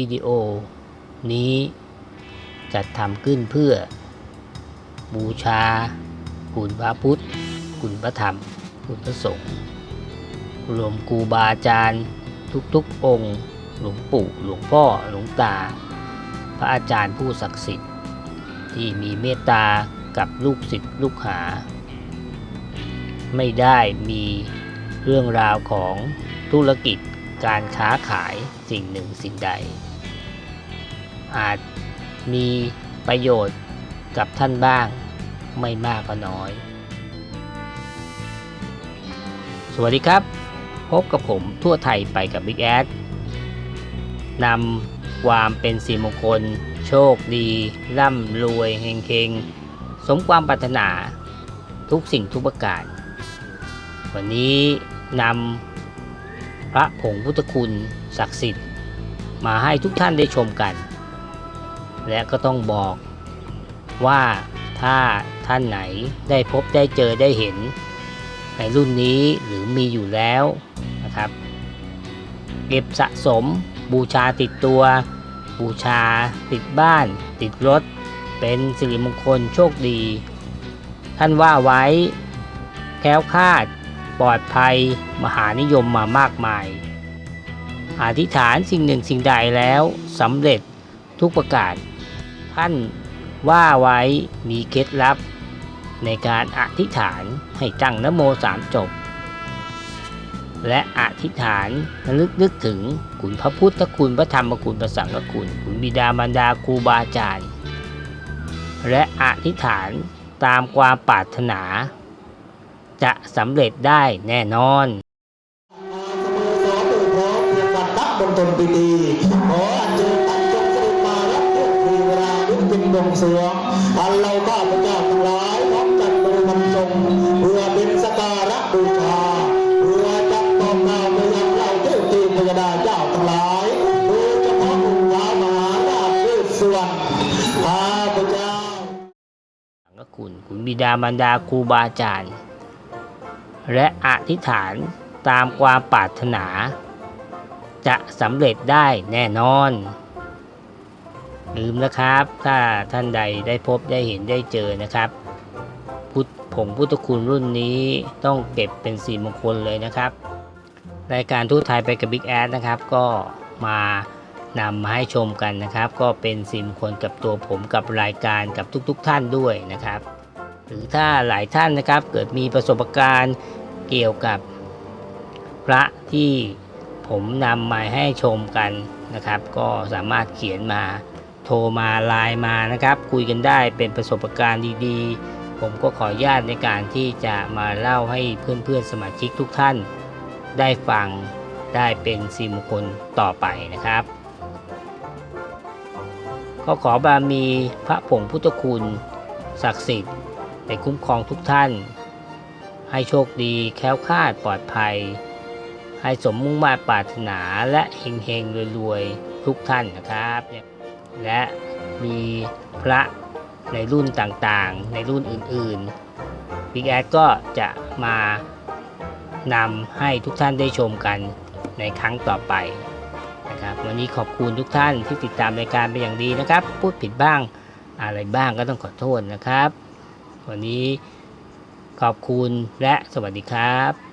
วิดีโอนี้จัดทำขึ้นเพื่อ บูชา คุณพระพุทธ คุณพระธรรม คุณพระสงฆ์รวมครูบาอาจารย์ทุกๆองค์ หลวงปู่หลวงพ่อหลวงตา พระอาจารย์ผู้ศักดิ์สิทธิ์ ที่มีเมตตากับลูกศิษย์ลูกหา ไม่ได้มีเรื่องราวของธุรกิจการค้าขายสิ่งหนึ่งสิ่งใด อาจมีประโยชน์กับท่านบ้าง ไม่มากก็น้อย สวัสดีครับ พบกับผมทั่วไทยไปกับ Big แอดนำความเป็นสีมงคล โชคดี ร่ำรวยเฮงๆ สมความปรารถนาทุกสิ่งทุกประการ วันนี้นำพระผงพุทธคุณศักดิ์สิทธิ์ มาให้ทุกท่านได้ชมกัน และก็ต้องบอกว่าถ้าท่านไหนได้พบได้เจอได้เห็น ในรุ่นนี้หรือมีอยู่แล้วนะครับเก็บสะสมบูชาติดตัว บูชาติดบ้าน ติดรถ เป็นสิริมงคลโชคดี ท่านว่าไว้แค้วคาด ปลอดภัย มหานิยมมามากมาย อธิษฐานสิ่งหนึ่งสิ่งใดแล้วสำเร็จทุกประการ ท่านว่าไว้มีเคล็ดลับ ในการอธิษฐานให้ตั้งนโมสามจบ และอธิษฐานระลึกนึกถึงคุณพระพุทธคุณพระธรรมคุณพระสังฆคุณคุณบิดามารดาครูบาอาจารย์ และอธิษฐานตามความปรารถนา จะสำเร็จได้แน่นอนสโมสรโดยพร้อมเพียงวันนับบนตนปีดีขออัญเชิญ ดึงเป็นดงอันเราข้าพเจ้าทั้งหลายพร้อมจัดบริมันทรงเพื่อเป็นสการะบูชาเพื่อจับต้องกล่าวไปยังเราเทพทีพยดาเจ้าทั้งหลายโดยเฉพาะองค์พระมหาราชเทพสวรรณข้าพเจ้าสังฆคุณคุณบิดามารดาครูบาอาจารย์ และอธิษฐานตามความปรารถนา จะสำเร็จได้แน่นอน ลืมนะครับ ถ้าท่านใดได้พบได้เห็นได้เจอนะครับ พุทธผงพุทธคุณรุ่นนี้ต้องเก็บเป็นสีมงคลเลยนะครับ รายการทูตไทยไปกับ Big แอดนะครับ ก็มานำมาให้ชมกันนะครับ ก็เป็นสีมงคลกับตัวผมกับรายการกับทุกๆทท่านด้วยนะครับ หรือถ้าหลายท่านนะครับเกิดมีประสบการณ์เกี่ยวกับพระที่ผมนำมาให้ชมกันนะครับ ก็สามารถเขียนมา ทรมาไลน์มานะครับ คุยกันได้เป็นประสบการณ์ดีๆ ผมก็ขออนุญาตในการที่จะมาเล่าให้เพื่อนๆสมาชิกทุกท่าน ได้ฟังได้เป็นสีมงคลต่อไปนะครับก็ขอบารมีพระผงพุทธคุณ ศักดิ์สิทธิ์ได้คุ้มครองทุกท่าน ให้โชคดีแคล้วคลาดปลอดภัย ให้สมมุ่งมา่ปรารถนาและเฮงเฮงรวยๆ ทุกท่านนะครับ และมีพระในรุ่นต่างๆ ในรุ่นอื่นๆ Big แอดก็จะมานำให้ทุกท่านได้ชมกันในครั้งต่อไปนะครับวันนี้ขอบคุณทุกท่านที่ติดตามรายการเป็นอย่างดีนะครับ พูดผิดบ้างอะไรบ้างก็ต้องขอโทษนะครับ วันนี้ขอบคุณและสวัสดีครับ